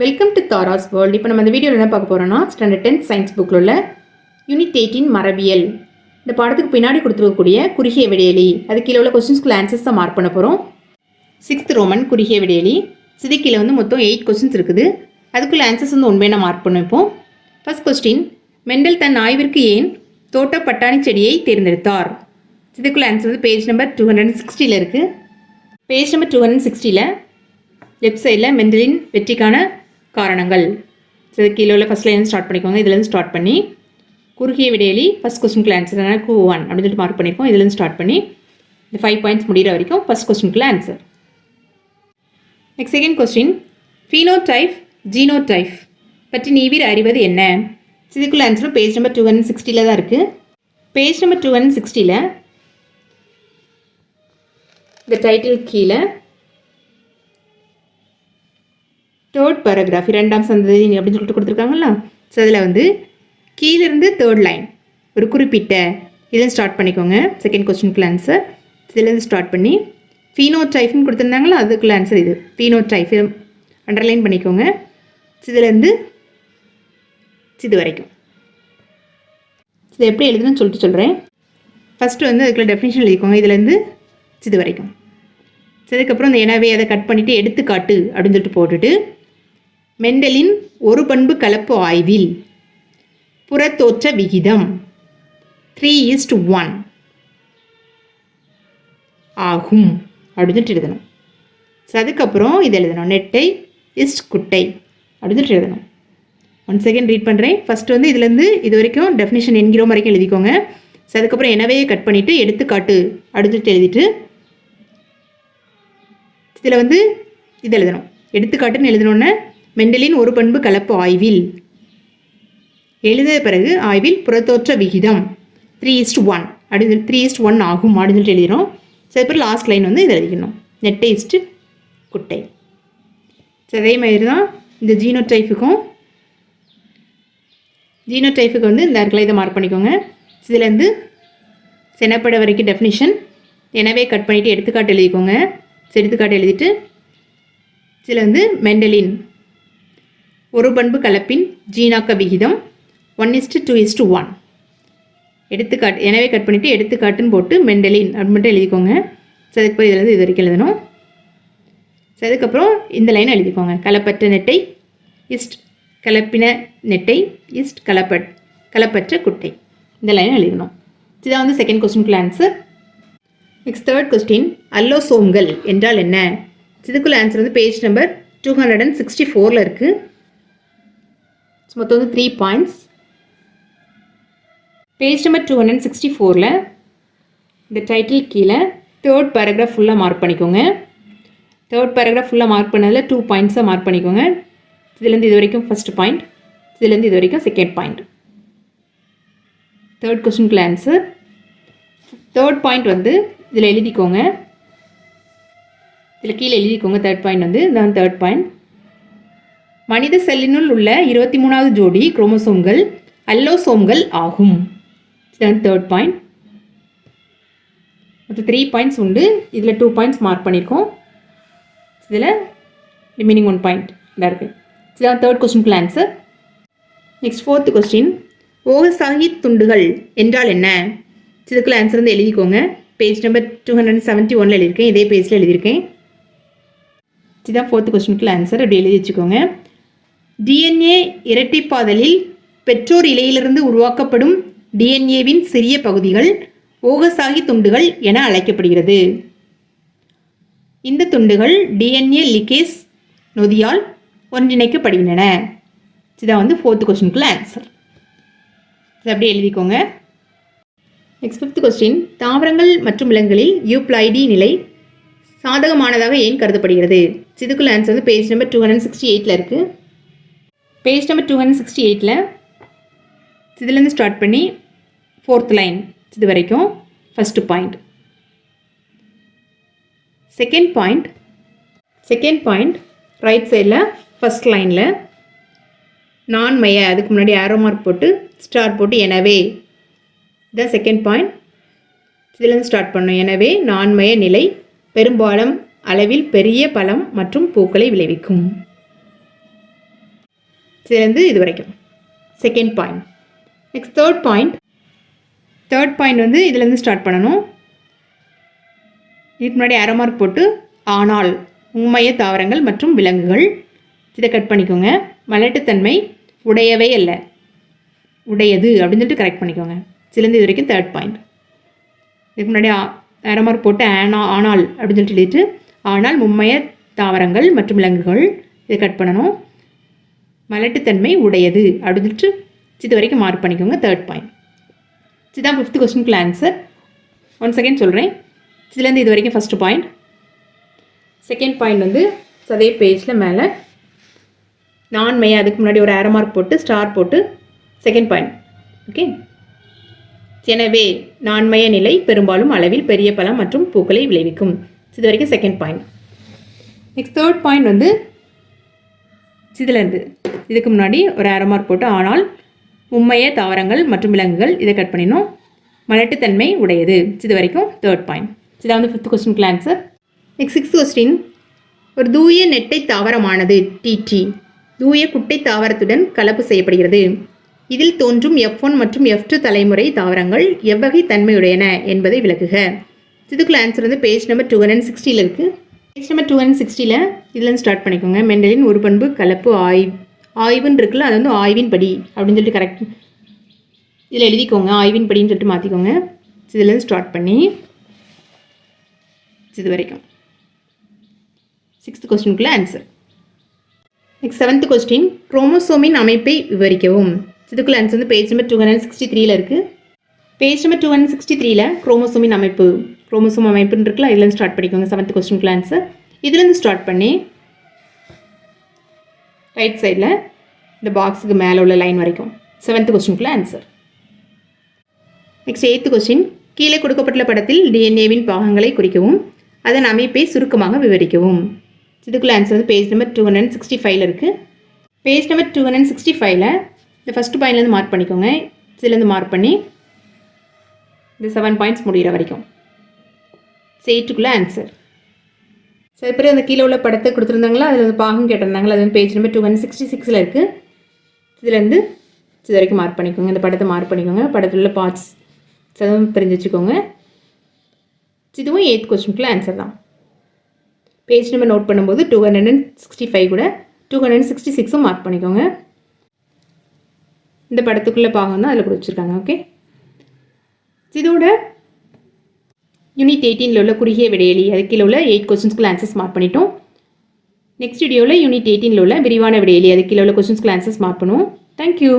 Welcome to Tara's world இப்போ நம்ம இந்த வீடியோவில் என்ன பார்க்க போகிறோம்னா ஸ்டாண்டர்ட் டென்த் சயின்ஸ் புக்கில் உள்ள யூனிட் எயிட்டின் மரபியல். இந்த பாடத்துக்கு பின்னாடி கொடுத்துருக்கக்கூடிய குறுகிய விடையலி அது கீழே உள்ள கொஸ்டின்ஸ்க்கு ஆன்சர்ஸ் தான் மார்க் பண்ண போகிறோம் சிக்ஸ்த் ரோமன் குறுகிய விடையலி சிதிக்கில் வந்து மொத்தம் எயிட் கொஸ்டின்ஸ் இருக்குது. அதுக்குள்ள ஆன்சர்ஸ் வந்து உண்மையான மார்க் பண்ண இப்போ ஃபர்ஸ்ட் கொஸ்டின் மெண்டல் தன் ஆய்விற்கு ஏன் தோட்ட பட்டாணி செடியை தேர்ந்தெடுத்தார்? இதுக்குள்ள ஆன்சர் வந்து பேஜ் நம்பர் டூ ஹண்ட்ரட் சிக்ஸ்டியில் இருக்குது பேஜ் நம்பர் டூ ஹண்ட்ரட் சிக்ஸ்டியில் லெஃப்ட் சைடில் மெண்டலின் வெற்றிக்கான காரணங்கள். சரி கீழே உள்ள ஃபஸ்ட் லைன் ஸ்டார்ட் பண்ணிக்கோங்க. இதுலேருந்து ஸ்டார்ட் பண்ணி குறுகிய விடையலி ஃபஸ்ட் கொஸ்டினுக்குள்ள ஆன்சர் அதனால் கூ ஒன் அப்படின்னு சொல்லிட்டு மார்க் பண்ணியிருக்கோம் இதுலேருந்து ஸ்டார்ட் பண்ணி இந்த ஃபைவ் பாயிண்ட்ஸ் முடிகிற வரைக்கும் first கொஸ்டினுக்குள்ள answer next second question phenotype genotype பற்றி நீவிர் அறிவது என்ன? இதுக்குள்ள ஆன்சரும் பேஜ் நம்பர் டூ ஹண்ட்ரட் சிக்ஸ்டியில் தான் இருக்குது பேஜ் நம்பர் டூ ஹண்ட்ரட் சிக்ஸ்டியில் இந்த டைட்டில் கீழே தேர்ட் பேராகிராஃப் இரண்டாம் சந்ததி அப்படின்னு சொல்லிட்டு கொடுத்துருக்காங்கல்ல? ஸோ அதில் வந்து கீழேருந்து தேர்ட் லைன் ஒரு குறிப்பிட்ட இதில் ஸ்டார்ட் பண்ணிக்கோங்க. செகண்ட் கொஸ்டினுக்குள்ள ஆன்சர் இதுலேருந்து ஸ்டார்ட் பண்ணி ஃபீனோ டைஃப்னு கொடுத்துருந்தாங்களா அதுக்குள்ள ஆன்சர் இது. ஃபீனோ டைஃப் அண்டர்லைன் பண்ணிக்கோங்க. இதுலேருந்து இது வரைக்கும். இது எப்படி எழுதுன்னு சொல்லிட்டு சொல்கிறேன் ஃபஸ்ட்டு வந்து அதுக்குள்ள டெஃபினேஷன் எழுதிக்கோங்க. இதுலேருந்து இது வரைக்கும். சரி அதுக்கப்புறம் இந்த எனவே அதை கட் பண்ணிவிட்டு எடுத்துக்காட்டு அப்படின்னு சொல்லிட்டு போட்டுட்டு மெண்டலின் ஒரு பண்பு கலப்பு ஆய்வில். புறத்தோற்ற விகிதம். த்ரீ இஸ்ட் ஒன் ஆகும். அப்படின்னுட்டு எழுதணும். ஸோ அதுக்கப்புறம் இது எழுதணும். நெட்டை இஸ்ட் குட்டை. அப்படின்னுட்டு எழுதணும். ஒன் செகண்ட் ரீட் பண்ணுறேன் ஃபஸ்ட்டு வந்து இதுலேருந்து இது வரைக்கும் டெஃபினேஷன் என்கிறோம் வரைக்கும் எழுதிக்கோங்க. ஸோ அதுக்கப்புறம் எனவே கட் பண்ணிவிட்டு எடுத்துக்காட்டு அப்படின்னு எழுதிட்டு இதில் வந்து இது எழுதணும். எடுத்துக்காட்டுன்னு எழுதணுன்னே மெண்டலின் ஒரு பண்பு கலப்பு ஆய்வில். எழுதிய பிறகு ஆய்வில் புறத்தோற்ற விகிதம். த்ரீ இஸ்ட் ஒன் அப்படின்னு த்ரீ இஸ்ட் ஒன் ஆகும். அப்படின்னு சொல்லிட்டு எழுதிடும் சரி லாஸ்ட் லைன் வந்து இதை எழுதிக்கணும். நெட்டை இஸ்ட்டு குட்டை. அதே மாதிரி தான் இந்த ஜீனோ டைஃபுக்கும் ஜீனோ டைஃபுக்கு வந்து இந்த இடத்துல இதை மார்க் பண்ணிக்கோங்க. இதுலேருந்து செனப்பட வரைக்கும் டெஃபினிஷன் எனவே கட் பண்ணிவிட்டு எடுத்துக்காட்டு எழுதிக்கோங்க. எடுத்துக்காட்டு எழுதிட்டு இதில் வந்து மெண்டலின் ஒரு பண்பு கலப்பின் ஜீனாக்க விகிதம் one is to two is to one எடுத்துக்காட்டு எனவே கட் பண்ணிவிட்டு எடுத்துக்காட்டுன்னு போட்டு மெண்டலின் அப்படி மட்டும் எழுதிக்கோங்க. ஸோ அதுக்கு போய் இதில் இது வரைக்கும் எழுதணும். ஸோ அதுக்கப்புறம் இந்த லைனை எழுதிக்கோங்க. கலப்பற்ற நெட்டை இஸ்ட் கலப்பின நெட்டை இஸ்ட் கலப்பட் கலப்பற்ற குட்டை. இந்த லைனை எழுதணும். இதுதான் வந்து செகண்ட் கொஸ்டினுக்குள்ள ஆன்சர் நெக்ஸ்ட் தேர்ட் கொஸ்டின் அல்லோசோம்கள் என்றால் என்ன? இதுக்குள்ள ஆன்சர் வந்து page number two hundred and sixty ஃபோரில் இருக்குது மொத்தம் வந்து three points page number two hundred sixty ஃபோரில் இந்த டைட்டில் கீழே தேர்ட் பேராகிராஃப் ஃபுல்லாக மார்க் பண்ணிக்கோங்க. தேர்ட் பேராகிராஃப் ஃபுல்லாக மார்க் பண்ணதில் டூ பாயிண்ட்ஸாக மார்க் பண்ணிக்கோங்க. இதுலேருந்து இது வரைக்கும் ஃபஸ்ட் பாயிண்ட் இதுலேருந்து இது வரைக்கும் செகண்ட் பாயிண்ட் தேர்ட் கொஸ்டினுக்குள்ள ஆன்சர் தேர்ட் பாயிண்ட் வந்து இதில் எழுதிக்கோங்க. இதில் கீழே எழுதிக்கோங்க தேர்ட் பாயிண்ட் வந்து இதான் தேர்ட் பாயிண்ட் மனித செல்லினுள் உள்ள இருபத்தி மூணாவது ஜோடி குரோமோசோம்கள் அல்லோசோம்கள் ஆகும். தேர்ட் பாயிண்ட் மொத்தம் த்ரீ பாயிண்ட்ஸ் உண்டு. இதில் டூ பாயிண்ட்ஸ் மார்க் பண்ணியிருக்கோம் இதில் ரிமைனிங் ஒன் பாயிண்ட் இதாக இருக்குது இதுதான் third கொஸ்டினுக்குள்ள answer next fourth question Okazaki துண்டுகள் என்றால் என்ன? இதுக்குள்ள ஆன்சர் வந்து எழுதிக்கோங்க. Page number two hundred seventy ஒனில் எழுதியிருக்கேன். இதே பேஜில் எழுதியிருக்கேன். இதுதான் ஃபோர்த் கொஸ்டினுக்குள்ள ஆன்சர் அப்படி எழுதி வச்சுக்கோங்க. டிஎன்ஏ இரட்டைப்பாதலில் பெற்றோர் இலையிலிருந்து உருவாக்கப்படும் டிஎன்ஏவின் சிறிய பகுதிகள் ஓகசாகி துண்டுகள் என அழைக்கப்படுகிறது. இந்த துண்டுகள் டிஎன்ஏ லிகேஸ் நொதியால் ஒன்றிணைக்கப்படுகின்றன. இதுதான் வந்து ஃபோர்த் கொஸ்டினுக்குள்ள ஆன்சர் இது அப்படியே எழுதிக்கோங்க. நெக்ஸ்ட் ஃபிஃப்த் கொஸ்டின் தாவரங்கள் மற்றும் விலங்குகளில் யூப்ளைடி நிலை சாதகமானதாக ஏன் கருதப்படுகிறது? இதுக்குள்ள ஆன்சர் வந்து page number two hundred sixty எயிட்டில் இருக்குது page number two hundred sixty எயிட்டில் இதுலேருந்து ஸ்டார்ட் பண்ணி ஃபோர்த் லைன் இது வரைக்கும் first point second point second point right சைடில் ஃபஸ்ட் லைனில் நான் மைய அதுக்கு முன்னாடி ஆரோ மார்க் போட்டு ஸ்டார் போட்டு எனவே இதுதான் செகண்ட் பாயிண்ட் இதுலேருந்து ஸ்டார்ட் பண்ணோம். எனவே நான்மய நிலை பெரும்பாலும் அளவில் பெரிய பழம் மற்றும் பூக்களை விளைவிக்கும். சேர்ந்து இது வரைக்கும். Second point next third point third point வந்து இதுலேருந்து ஸ்டார்ட் பண்ணணும். இதுக்கு முன்னாடி அரை மார்க் போட்டு ஆனால் உண்மைய தாவரங்கள் மற்றும் விலங்குகள் இதை கட் பண்ணிக்கோங்க. மலட்டுத்தன்மை உடையவே அல்ல. உடையது அப்படின்னு சொல்லிட்டு கரெக்ட் பண்ணிக்கோங்க. சிலந்து இது வரைக்கும் தேர்ட் பாயிண்ட் இதுக்கு முன்னாடி அரை மார்க் போட்டு ஆனா ஆனால் அப்படின்னு சொல்லிட்டு எழுதிட்டு ஆனால் மும்மைய தாவரங்கள் மற்றும் விலங்குகள் இதை கட் பண்ணணும். மலட்டுத்தன்மை உடையது. அப்படின்னு சொல்லிட்டு இது வரைக்கும் மார்க் பண்ணிக்கோங்க தேர்ட் பாயிண்ட் இதுதான் ஃபிஃப்த் கொஸ்டினுக்குள்ள ஆன்சர் ஒன் செகண்ட் சொல்கிறேன் இதுலேருந்து இது வரைக்கும் ஃபஸ்ட்டு பாயிண்ட் செகண்ட் பாயிண்ட் வந்து அதே பேஜில் மேலே நான் மெய் அதுக்கு முன்னாடி ஒரு arrow மார்க் போட்டு ஸ்டார் போட்டு செகண்ட் பாயிண்ட் ஓகே எனவே நான்மைய நிலை பெரும்பாலும் அளவில் பெரிய பழம் மற்றும் பூக்களை விளைவிக்கும். இது வரைக்கும் second point next third point வந்து இதுலேருந்து இதுக்கு முன்னாடி ஒரு arrow போட்டு ஆனால் உண்மைய தாவரங்கள் மற்றும் விலங்குகள் இதை கட் பண்ணினோம். மலட்டுத்தன்மை உடையது. இது வரைக்கும் தேர்ட் பாயிண்ட் இதான் வந்து ஃபிஃப்த் கொஸ்டினுக்கு ஆன்சர் நெக்ஸ்ட் சிக்ஸ்த் கொஸ்டின் ஒரு தூய நெட்டை தாவரமானது டிடி தூய குட்டை தாவரத்துடன் கலப்பு செய்யப்படுகிறது. இதில் தோன்றும் எஃப் ஒன் மற்றும் எஃப் டூ தலைமுறை தாவரங்கள் எவ்வகை தன்மையுடையன என்பதை விளக்குக. இதுக்குள்ள ஆன்சர் வந்து பேஜ் நம்பர் டூ ஹண்ட்ரட் சிக்ஸ்டியில் இருக்குது நெக்ஸ்ட் நம்பர் டூ ஹண்ட்ரட் சிக்ஸ்டியில் இதுலேருந்து ஸ்டார்ட் பண்ணிக்கோங்க. மெண்டலின் ஒரு பண்பு கலப்பு ஆய்வு ஆய்வுன்னு இருக்குல்ல அது வந்து ஆய்வின் படி அப்படின்னு சொல்லிட்டு கரெக்ட் இதில் எழுதிக்கோங்க ஆய்வின் படின்னு சொல்லிட்டு மாற்றிக்கோங்க இதுலேருந்து ஸ்டார்ட் பண்ணி இது வரைக்கும். சிக்ஸ்த் கொஸ்டினுக்குள்ளே ஆன்சர் நெக்ஸ்ட் செவன்த் கொஸ்டின் குரோமோசோமின் அமைப்பை விவரிக்கவும். இதுக்குள்ள ஆன்சர் வந்து page number two hundred sixty த்ரீல இருக்குது page number two hundred sixty த்ரீல குரோமோசோமின் அமைப்பு குரோமோசோம் அமைப்புன்னு இருக்குல்ல இதுலேருந்து ஸ்டார்ட் பண்ணிக்கோங்க செவன்த் கொஸ்டினுக்குள்ள ஆன்சர் இதுலேருந்து ஸ்டார்ட் பண்ணி ரைட் சைடில் இந்த பாக்ஸுக்கு மேலே உள்ள லைன் வரைக்கும். செவன்த் கொஸ்டினுக்குள்ள ஆன்சர் நெக்ஸ்ட் எயித்து கொஸ்டின் கீழே கொடுக்கப்பட்டுள்ள படத்தில் டிஎன்ஏவின் பாகங்களை குறிக்கவும் அதன் அமைப்பை சுருக்கமாக விவரிக்கவும். இதுக்குள்ள ஆன்சர் வந்து page number two hundred sixty ஃபைவ்ல இருக்குது page number two hundred sixty ஃபைவ்ல இந்த ஃபஸ்ட் பாயிண்ட்லேருந்து மார்க் பண்ணிக்கோங்க. இதுலேருந்து மார்க் பண்ணி இந்த செவன் பாயிண்ட்ஸ் முடிகிற வரைக்கும். சேட்டுக்குள்ளே ஆன்சர் சரி பேர் அந்த கீழே உள்ள படத்தை கொடுத்துருந்தாங்களா? அதில் வந்து பாகம் கேட்டிருந்தாங்களா? அது வந்து page number two hundred sixty சிக்ஸில் இருக்குது இதுலேருந்து இது வரைக்கும் மார்க் பண்ணிக்கோங்க. இந்த படத்தை மார்க் பண்ணிக்கோங்க. படத்தில் உள்ள பார்ட்ஸ் சதவீதம் தெரிஞ்சு வச்சுக்கோங்க. இதுவும் எயித் கொஸ்டினுக்குள்ள ஆன்சர் தான். பேஜ் நம்பர் நோட் பண்ணும்போது two hundred and sixty five கூட டூ ஹண்ட்ரட் அண்ட் சிக்ஸ்டி சிக்ஸும் மார்க் பண்ணிக்கோங்க. இந்த படத்துக்குள்ளே பாகம் தான் அதில் கொடுத்துருக்காங்க. ஓகே இதோட யூனிட் எயிட்டீனில் உள்ள குறுகிய விடையெளி. அது கீழே உள்ள எயிட் கொஸ்டின்ஸ்க்கு ஆன்சர்ஸ் மார்க் பண்ணிட்டோம். நெக்ஸ்ட் வீடியோவில் யூனிட் எயிட்டீனில் உள்ள விரிவான விடையெளி. அது உள்ள கொஸ்டின்ஸ்க்கு ஆன்சர்ஸ் மார்க் பண்ணுவோம். Thank you